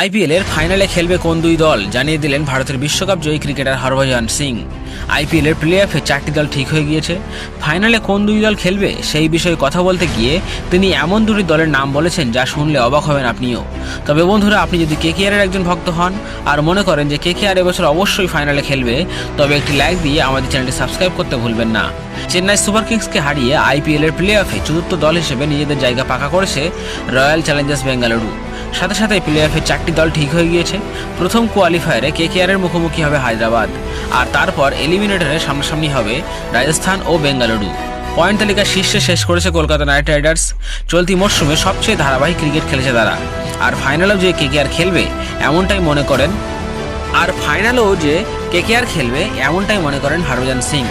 IPL এর ফাইনালে খেলবে কোন দুই দল জানিয়ে দিলেন ভারতের বিশ্বকাপ জয়ী ক্রিকেটার হরভজন সিং। আইপিএল এর প্লে অফে চারটি দল ঠিক হয়ে গিয়েছে। ফাইনালে কোন দুই দল খেলবে সেই বিষয়ে কথা বলতে গিয়ে তিনি এমন দুটি দলের নাম বলেছেন যা শুনলে অবাক হবেন আপনিও। তবে বন্ধুরা, আপনি যদি কে কেকেআরের একজন ভক্ত হন আর মনে করেন যে কে কেকেআর এবছর অবশ্যই ফাইনালে খেলবে, তবে একটি লাইক দিয়ে আমাদের চ্যানেলটি সাবস্ক্রাইব করতে ভুলবেন না। চেন্নাই সুপার কিংসকে হারিয়ে আইপিএল এর প্লে অফে চতুর্থ দল হিসেবে নিজেদের জায়গা পাকা করেছে রয়্যাল চ্যালেঞ্জার্স বেঙ্গালুরু সাথে সাথে প্লে অফে চারটি দল ঠিক হয়ে গিয়েছে। প্রথম কোয়ালিফায়ারে কে কেকেআরের মুখোমুখি হবে হায়দ্রাবাদ। আর তারপর এলিমিনেটরে সামনাসামনি হবে রাজস্থান ও বেঙ্গালুরু। পয়েন্ট তালিকার শীর্ষে শেষ করেছে কলকাতা নাইট রাইডার্স। চলতি মরশুমে সবচেয়ে ধারাবাহিক ক্রিকেট খেলেছে তারা। আর ফাইনালেও যে কেকেআর খেলবে, এমনটাই মনে করেন আর ফাইনালেও যে কেকেআর খেলবে, এমনটাই মনে করেন হরভজন সিং।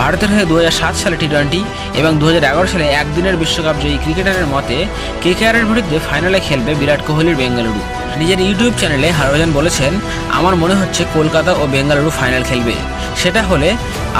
ভারতের হয়ে দু হাজার সাত সালে টি টোয়েন্টি এবং দু হাজার এগারো সালে একদিনের বিশ্বকাপ জয়ী ক্রিকেটারের মতে কেকেআরের বিরুদ্ধে ফাইনালে খেলবে বিরাট কোহলির বেঙ্গালুরু। নিজের ইউটিউব চ্যানেলে হরভজন বলেছেন, আমার মনে হচ্ছে কলকাতা ও বেঙ্গালুরু ফাইনাল খেলবে। সেটা হলে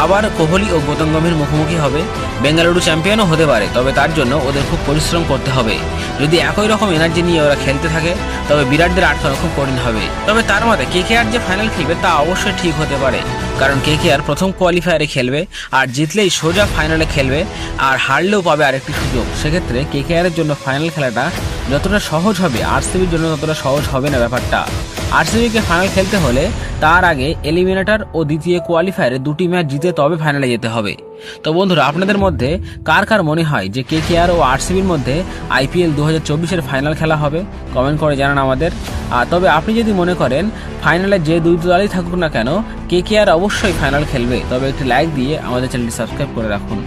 আবার কোহলি ও গৌতম গম্ভীর মুখোমুখি হবে। বেঙ্গালুরু চ্যাম্পিয়নও হতে পারে, তবে তার জন্য ওদের খুব পরিশ্রম করতে হবে। যদি একই রকম এনার্জি নিয়ে ওরা খেলতে থাকে, তবে বিরাটদের আটকানো খুব কঠিন হবে। তবে তার মতে আর যে ফাইনাল খেলবে তা অবশ্যই ঠিক হতে পারে। কারণ কে কে আর প্রথম কোয়ালিফায়ারে খেলবে, আর জিতলেই সোজা ফাইনালে খেলবে, আর হারলেও পাবে আরেকটি সুযোগ। সেক্ষেত্রে কে কে আরের জন্য ফাইনাল খেলাটা যতটা সহজ হবে, আরসিবির জন্য ততটা সহজ হবে না ব্যাপারটা। আরসিবিকে ফাইনাল খেলতে হলে তার আগে এলিমিনেটর ও দ্বিতীয় কোয়ালিফায়ারে দুটি ম্যাচ জিতে তবে ফাইনালে যেতে হবে। তো বন্ধুরা, আপনাদের মধ্যে কার কার মনে হয় যে কে কে আর ও আরসিবির মধ্যে আইপিএল দু হাজার ফাইনাল খেলা হবে? কমেন্ট করে জানান আমাদের। তবে আপনি যদি মনে করেন ফাইনালে যে দুই দলই থাকুক না কেন কে কে আর অবশ্যই ফাইনাল খেলবে। তবে একটি লাইক দিয়ে আমাদের চ্যানেলটি সাবস্ক্রাইব করে রাখুন।